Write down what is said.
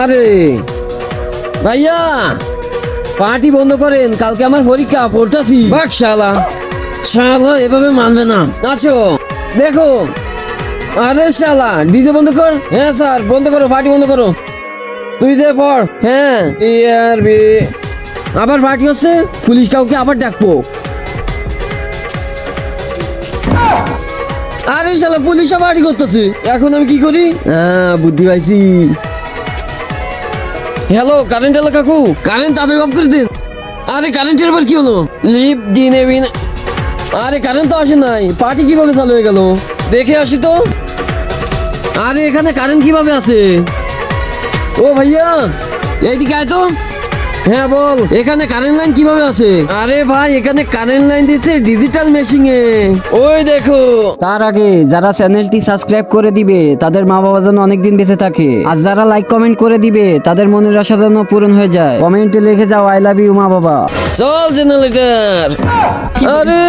আরে ভাইয়া পার্টি বন্ধ করেন কালকে আমার পরীক্ষা পড়তাছি বাক শালা। শালা এভাবে মানবে না। আসো দেখো। আরে শালা ডিজে বন্ধ কর। হ্যাঁ স্যার বন্ধ করো পার্টি বন্ধ করো। তুই যে পড়। হ্যাঁ। টিআরবি আবার পার্টি হচ্ছে? পুলিশ কাউকে আবার ডাকবো। আরে শালা পুলিশও পার্টি করতেছে। এখন আমি কি করি? হ্যাঁ বুদ্ধি পাইছি। হ্যালো কারেন্ট এলো কাকু কারেন্ট তাদের অফ করে দিন। আরে কারেন্টের আবার কি হলো? লিপ দিনে বিন। আরে কারেন্ট তো আসে নাই। পার্টি কীভাবে চালু হয়ে গেল? দেখে আসি তো। আরে এখানে কারেন্ট কীভাবে আছে? ও ভাইয়া এইদিকে আয় তো। হ্যাঁ বল। এখানে কারেন্ট লাইন কীভাবে আছে? আরে ভাই এখানে কারেন্ট লাইন দিচ্ছে ডিজিটাল মেশিনে ওই দেখো। তার আগে যারা চ্যানেলটি সাবস্ক্রাইব করে দিবে তাদের মা বাবা যেন অনেকদিন বেঁচে থাকে। আর যারা লাইক কমেন্ট করে দিবে তাদের মনের আশা যেন পূরণ হয়ে যায়। কমেন্টে লিখে যাও আই লাভ ইউ মা বাবা চল জেনারেটর। আরে!